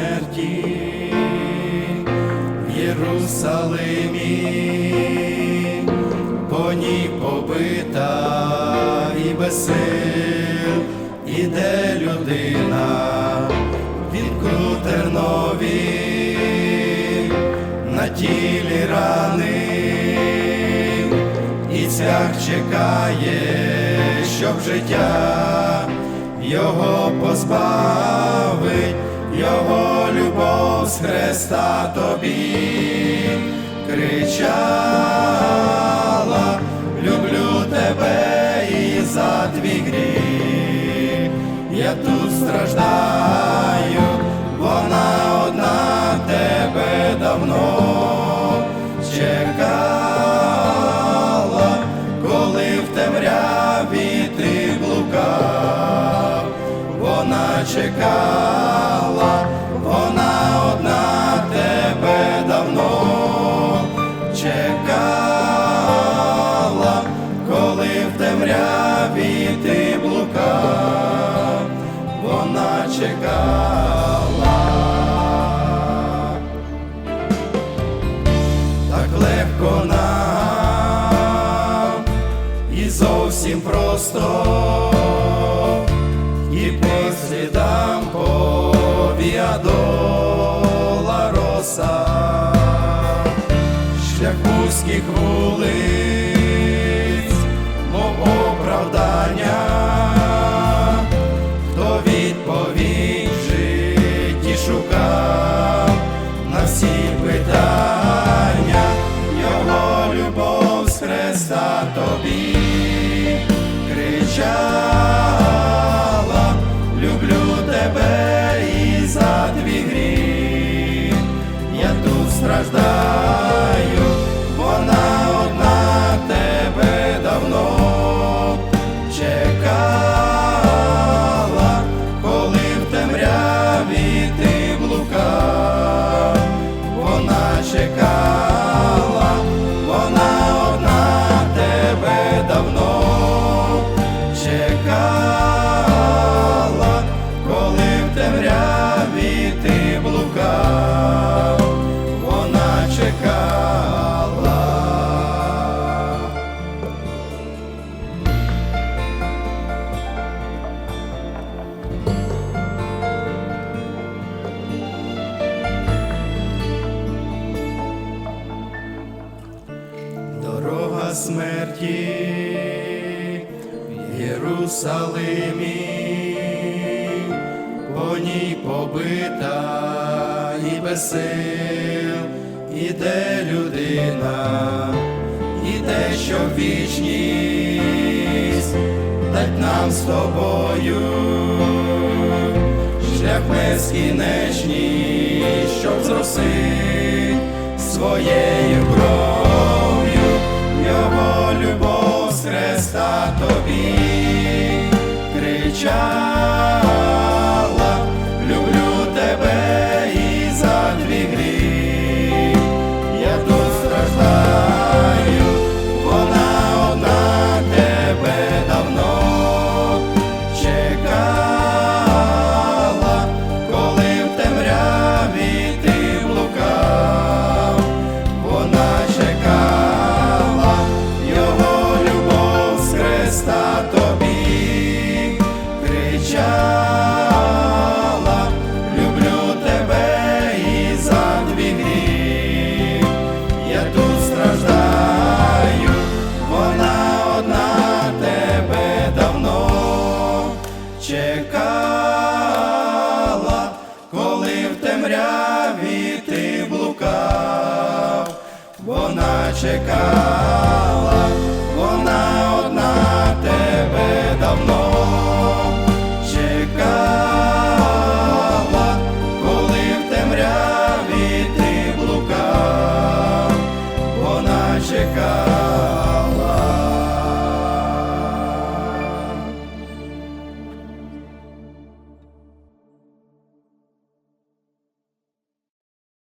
смерті в Єрусалимі, по ній побита і без сил іде людина, він тернові на тілі рани, і цях чекає, щоб життя його позбавить, його з Христа тобі. Кричала, люблю тебе і за твій гріх, я тут страждаю, вона одна тебе давно чекала, коли в темряві ти блукав, вона чекала, чекала, коли в темряві ти блукав, вона чекала. так легко нам і зовсім просто, і по слідам повіадола роса, шлях вузьких вулиць, мов оправдання, хто відповідь в житті шукав на всі питання, його любов з Христа тобі кричала, чекала, коли в темряві ти блукав, вона чекала, вона одна тебе давно чекала, коли в темряві ти смерті в Єрусалимі, по ній побита і без сил, іде людина, іде, щоб вічність. Дать нам з тобою шлях безкінечний, щоб зросить своєю тобі кричала, чекала, коли в темряві ти блукав, вона чекала, вона.